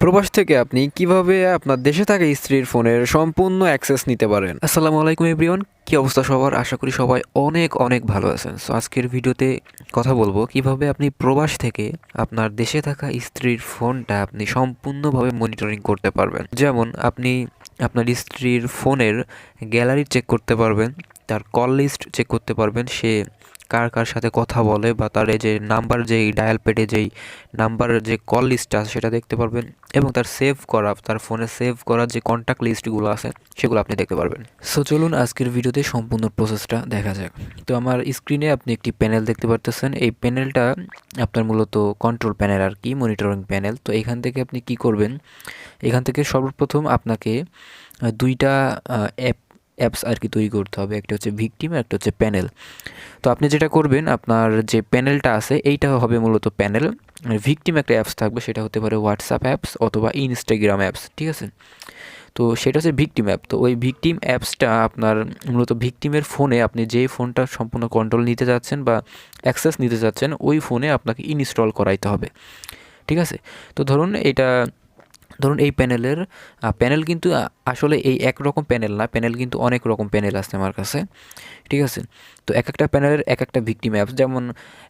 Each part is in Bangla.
প্রবাস থেকে আপনি কীভাবে আপনার দেশে থাকা স্ত্রীর ফোনের সম্পূর্ণ অ্যাক্সেস নিতে পারেন? আসসালামু আলাইকুম, এভরিওয়ান। কি অবস্থা সবার? আশা করি সবাই অনেক অনেক ভালো আছেন। সো আজকের ভিডিওতে কথা বলব কীভাবে আপনি প্রবাস থেকে আপনার দেশে থাকা স্ত্রীর ফোনটা আপনি সম্পূর্ণভাবে মনিটরিং করতে পারবেন। যেমন, আপনি আপনার স্ত্রীর ফোনের গ্যালারি চেক করতে পারবেন। তার কল লিস্ট চেক করতে পারবেন। সে কার কার সাথে কথা বলে বা তার যে নাম্বার যেই ডায়াল পেডে যেই নাম্বার যে কল লিস্টটা আছে সেটা দেখতে পারবেন এবং তার সেভ করা, তার ফোনে সেভ করা যে কন্ট্যাক্ট লিস্টগুলো আছে, সেগুলো আপনি দেখতে পারবেন। সো চলুন আজকের ভিডিওতে সম্পূর্ণ প্রসেসটা দেখা যাক। তো আমার স্ক্রিনে আপনি একটি প্যানেল দেখতে পারতেছেন। এই প্যানেলটা আপনার মূলত কন্ট্রোল প্যানেল আর কি মনিটরিং প্যানেল তো এখান থেকে আপনি কি করবেন? এখান থেকে সর্বপ্রথম আপনাকে দুইটা অ্যাপ অ্যাপস আর কি তৈরি করতে হবে। একটা হচ্ছে ভিকটিম একটা হচ্ছে প্যানেল তো আপনি যেটা করবেন, আপনার যে প্যানেলটা আছে, এইটা হবে মূলত প্যানেল ভিকটিম একটা অ্যাপস থাকবে, সেটা হতে পারে হোয়াটসঅ্যাপ অ্যাপস অথবা ইনস্টাগ্রাম অ্যাপস ঠিক আছে? তো সেটা হচ্ছে ভিকটিম অ্যাপ তো ওই ভিকটিম অ্যাপসটা আপনার মূলত ভিকটিমের ফোনে আপনি যেই ফোনটা সম্পূর্ণ কন্ট্রোল নিতে যাচ্ছেন বা অ্যাক্সেস নিতে যাচ্ছেন, ওই ফোনে আপনাকে ইনস্টল করাইতে হবে। ঠিক আছে? তো ধরুন এটা ধরুন এই প্যানেলের প্যানেল কিন্তু আসলে এই একরকম প্যানেল না, প্যানেল কিন্তু অনেক রকম প্যানেল আছে আমার কাছে, ঠিক আছে? তো এক একটা প্যানেলের এক একটা ভিকটিম অ্যাপস, যেমন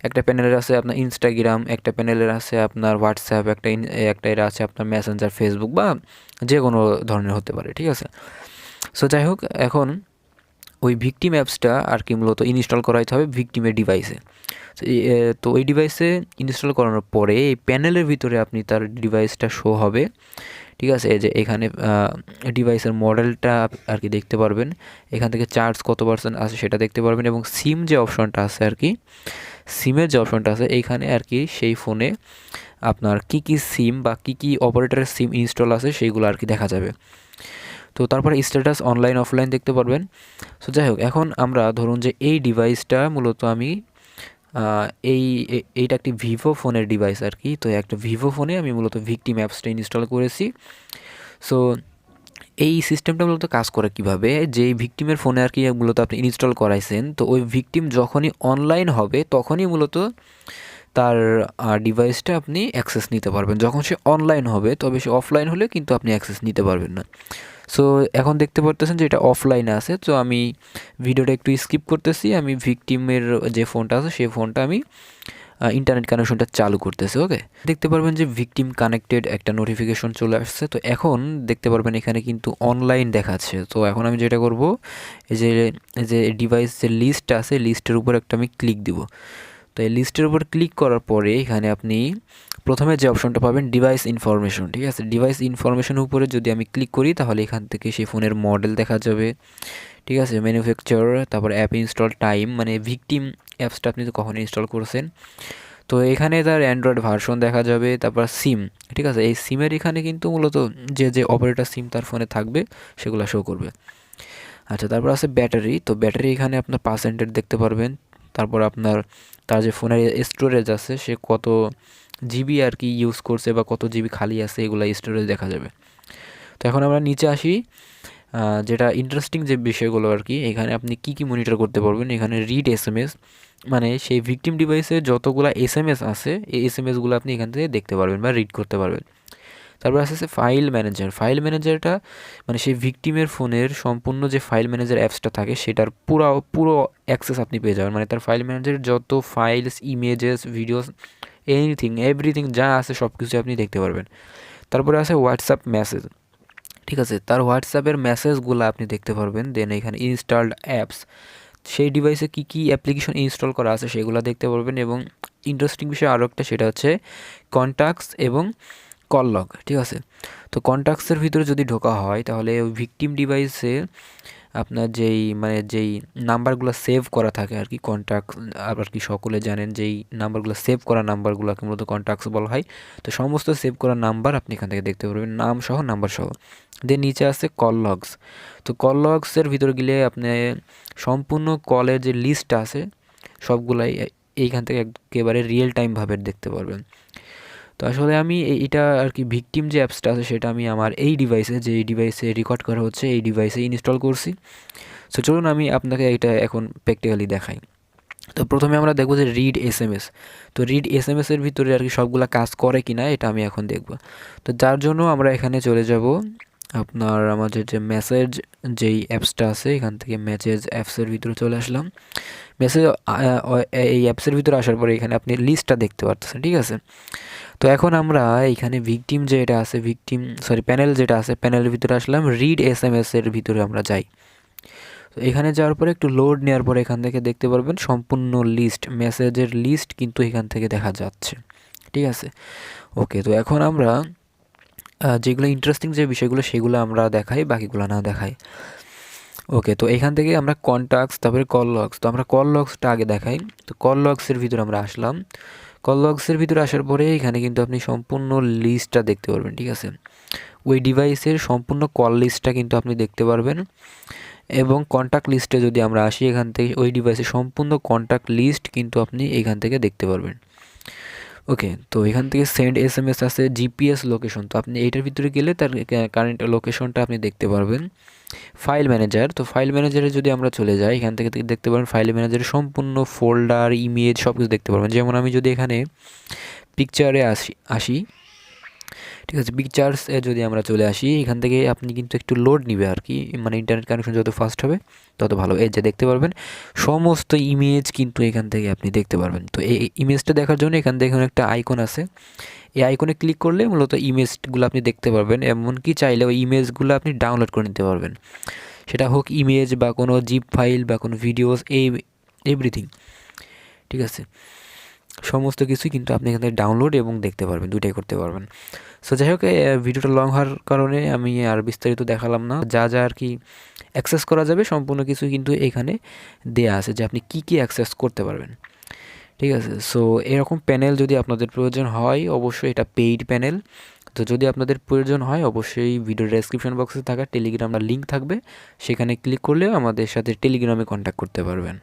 একটা প্যানেলের আছে আপনার ইনস্টাগ্রাম একটা প্যানেলের আছে আপনার হোয়াটসঅ্যাপ একটা একটা এর আছে আপনার মেসেঞ্জার ফেসবুক বা যে কোনো ধরনের হতে পারে, ঠিক আছে? সো যাই হোক, এখন ওই ভিকটিম অ্যাপসটা আর কি মূলত ইনস্টল করাইতে হবে ভিকটিমের ডিভাইসে তো ওই ডিভাইসে ইনস্টল করানোর পরে এই প্যানেলের ভিতরে আপনি তার ডিভাইসটা শো হবে। ঠিক আছে? যে এখানে ডিভাইসের মডেলটা আর কি দেখতে পারবেন। এখান থেকে চার্জ কত পার্সেন্ট আছে সেটা দেখতে পারবেন এবং সিম যে অপশনটা আছে আর কি সিমের যে অপশনটা আছে, এইখানে আর কি সেই ফোনে আপনার কি কি সিম বা কি কি অপারেটরের সিম ইনস্টল আছে সেইগুলো আর কি দেখা যাবে। তো তারপরে স্ট্যাটাস অনলাইন অফলাইন দেখতে পারবেন। সো যাই হোক এখন আমরা ধরুন যে এই ডিভাইসটা মূলত আমি এই এইটা একটি ভিভো ফোনের ডিভাইস আর কি। তো একটা ভিভো ফোনে আমি মূলত ভিকটিম অ্যাপসটা ইনস্টল করেছি। সো এই সিস্টেমটা মূলত কাজ করে কীভাবে? যেই ভিকটিমের ফোনে আর কি মূলত আপনি ইনস্টল করাইছেন, তো ওই ভিকটিম যখনই অনলাইন হবে, তখনই মূলত তার ডিভাইসটা আপনি অ্যাক্সেস নিতে পারবেন। যখন সে অনলাইন হবে, তবে সে অফলাইন হলে কিন্তু আপনি অ্যাক্সেস নিতে পারবেন না। সো এখন দেখতে পারতেছেন যে এটা অফলাইনে আছে। তো আমি ভিডিওটা একটু স্কিপ করতেছি। আমি ভিকটিমের যে ফোনটা আছে, সেই ফোনটা আমি ইন্টারনেট কানেকশনটা চালু করতেছি ওকে দেখতে পারবেন যে ভিকটিম কানেক্টেড একটা নোটিফিকেশন চলে আসছে। তো এখন দেখতে পারবেন এখানে কিন্তু অনলাইন দেখাচ্ছে। তো এখন আমি যেটা করব যে যে ডিভাইস যে লিস্ট আছে লিস্টের উপর একটা আমি ক্লিক দিব। তো এই লিস্টের উপর ক্লিক করার পরে এখানে আপনি প্রথমে যে অপশনটা পাবেন ডিভাইস ইনফরমেশন ঠিক আছে? ডিভাইস ইনফরমেশন উপরে যদি আমি ক্লিক করি, তাহলে এখান থেকে সেই ফোনের মডেল দেখা যাবে, ঠিক আছে? ম্যানুফ্যাকচার তারপর অ্যাপ ইনস্টল টাইম মানে ভিকটিম অ্যাপসটা আপনি তো কখন ইনস্টল করছেন। তো এখানে তার অ্যান্ড্রয়েড ভার্সন দেখা যাবে, তারপর সিম ঠিক আছে? এই সিমের এখানে কিন্তু মূলত যে যে অপারেটর সিম তার ফোনে থাকবে, সেগুলো শো করবে। আচ্ছা তারপর আছে ব্যাটারি তো ব্যাটারি এখানে আপনার পার্সেন্টেজ দেখতে পারবেন তারপর আপনার তার যে ফোনের স্টোরেজ আছে, সে কত জিবি আর কি ইউজ করছে বা কত জিবি খালি আছে, এগুলো স্টোরেজ দেখা যাবে। তো এখন আমরা নিচে আসি যেটা ইন্টারেস্টিং যে বিষয়গুলো আর কি, এখানে আপনি কি কি মনিটর করতে পারবেন? এখানে রিড এস এম এস মানে সেই ভিকটিম ডিভাইসে যতগুলো এস এম এস আছে, এই এস এম এসগুলো আপনি এখান থেকে দেখতে পারবেন বা রিড করতে পারবেন। তারপর আসছে ফাইল ম্যানেজার ফাইল ম্যানেজারটা মানে সেই ভিকটিমের ফোনের সম্পূর্ণ যে ফাইল ম্যানেজার অ্যাপসটা থাকে, সেটার পুরো পুরো অ্যাক্সেস আপনি পেয়ে যাবেন। মানে তার ফাইল ম্যানেজারের যত files images videos anything everything যা আছে সব কিছু আপনি দেখতে পারবেন। তারপরে আছে হোয়াটসঅ্যাপ মেসেজ ঠিক আছে? তার হোয়াটসঅ্যাপের মেসেজগুলো আপনি দেখতে পারবেন। দেন এখানে ইনস্টলড অ্যাপস সেই ডিভাইসে কী কী অ্যাপ্লিকেশন ইনস্টল করা আছে সেগুলো দেখতে পারবেন। এবং ইন্টারেস্টিং বিষয় আরও একটা, সেটা হচ্ছে কন্ট্যাক্টস এবং কল লগ ঠিক আছে? তো কন্ট্যাক্টসের ভিতরে যদি ঢোকা হয়, তাহলে ওই ভিকটিম ডিভাইসে আপনার যেই মানে যেই নাম্বারগুলো সেভ করা থাকে আর কি কন্ট্যাক্ট আর কি সকলে জানেন যেই নাম্বারগুলো সেভ করা নাম্বারগুলোকে মূলত কন্ট্যাক্টস বলা হয়। তো সমস্ত সেভ করা নাম্বার আপনি এখান থেকে দেখতে পারবেন, নাম সহ নাম্বার সহ। দেন নিচে আছে কল লগস তো কল লগসের ভিতরে গেলে আপনি সম্পূর্ণ কলের যে লিস্টটা আছে, সবগুলাই এইখান থেকে একেবারে রিয়েল টাইমভাবে দেখতে পারবেন। তো আসলে আমি এই- এটা আর কি ভিকটিম যে অ্যাপসটা আছে সেটা আমি আমার এই ডিভাইসে যে ডিভাইসে রেকর্ড করা হচ্ছে, এই ডিভাইসে ইনস্টল করছি। সো চলুন আমি আপনাকে এটা এখন প্র্যাকটিক্যালি দেখাই। তো প্রথমে আমরা দেখব যে রিড এস এম এস তো রিড এস এম এসের ভিতরে আর কি সবগুলা কাজ করে কি না এটা আমি এখন দেখব। তো যার জন্য আমরা এখানে চলে যাব আপনার আমাদের যে মেসেজ যেই অ্যাপসটা আছে, এখান থেকে মেসেজ অ্যাপসের ভিতরে চলে আসলাম। মেসেজ এই অ্যাপসের ভিতরে আসার পরে এখানে আপনি লিস্টটা দেখতে পারতেছেন, ঠিক আছে? তো এখন আমরা এখানে ভিকটিম যেটা আছে ভিকটিম সরি প্যানেল যেটা আছে প্যানেলের ভিতরে আসলাম রিড এস এম এস এর ভিতরে আমরা যাই। তো এখানে যাওয়ার পরে একটু লোড নেওয়ার পরে এখান থেকে দেখতে পারবেন, সম্পূর্ণ লিস্ট মেসেজের লিস্ট কিন্তু এখান থেকে দেখা যাচ্ছে, ঠিক আছে? ওকে তো এখন আমরা যেগুলো ইন্টারেস্টিং যে বিষয়গুলো, সেগুলো আমরা দেখাই, বাকিগুলো না দেখাই। ওকে তো এখান থেকে আমরা কন্ট্যাক্টস তারপরে কল লগস তো আমরা কল লগসটা আগে দেখাই। তো কল লগসের ভিতরে আমরা আসলাম। কল লগসের ভিতরে আসার পরে এখানে কিন্তু আপনি সম্পূর্ণ লিস্টটা দেখতে পারবেন, ঠিক আছে? ওই ডিভাইসের সম্পূর্ণ কল লিস্টটা কিন্তু আপনি দেখতে পারবেন। এবং কন্ট্যাক্ট লিস্টে যদি আমরা আসি এখান থেকে, ওই ডিভাইসের সম্পূর্ণ কন্ট্যাক্ট লিস্ট কিন্তু আপনি এখান থেকে দেখতে পারবেন। ওকে তো এখান থেকে সেন্ড এস এম এস আছে জিপিএস লোকেশন তো আপনি এইটার ভিতরে গেলে তার কারেন্ট লোকেশনটা আপনি দেখতে পারবেন। ফাইল ম্যানেজার তো ফাইল ম্যানেজারে যদি আমরা চলে যাই, এখান থেকে দেখতে পারবেন ফাইল ম্যানেজারের সম্পূর্ণ ফোল্ডার ইমেজ সব কিছু দেখতে পারবেন। যেমন আমি যদি এখানে পিকচারে আসি আসি ঠিক আছে পিকচার্সে যদি আমরা চলে আসি, এখান থেকে আপনি কিন্তু একটু লোড নিবে আর কি। মানে ইন্টারনেট কানেকশন যত ফাস্ট হবে, তত ভালো। এই যে দেখতে পারবেন, সমস্ত ইমেজ কিন্তু এখান থেকে আপনি দেখতে পারবেন। তো এই ইমেজটা দেখার জন্য এখান থেকে একটা আইকন আছে। এই আইকনে ক্লিক করলে মূলত ইমেজগুলো আপনি দেখতে পারবেন, এমনকি চাইলে ওই ইমেজগুলো আপনি ডাউনলোড করে নিতে পারবেন। সেটা হোক ইমেজ বা কোনো জিপ ফাইল বা কোনো ভিডিওস এই এভরিথিং ঠিক আছে? সমস্ত কিছুই কিন্তু আপনি এখান থেকে ডাউনলোড এবং দেখতে পারবেন, দুইটাই করতে পারবেন। সো যাই হোক ভিডিওটা লং হওয়ার কারণে আমি আর বিস্তারিত দেখালাম না। যা যা আর কি অ্যাক্সেস করা যাবে, সম্পূর্ণ কিছু কিন্তু এখানে দেয়া আছে যে আপনি কি কি অ্যাক্সেস করতে পারবেন। ঠিক আছে? সো এরকম প্যানেল যদি আপনাদের প্রয়োজন হয়, অবশ্যই এটা পেইড প্যানেল তো যদি আপনাদের প্রয়োজন হয়, অবশ্যই ভিডিও ডেসক্রিপশন বক্সে থাকা টেলিগ্রামটা লিঙ্ক থাকবে। সেখানে ক্লিক করলেও আমাদের সাথে টেলিগ্রামে কন্ট্যাক্ট করতে পারবেন।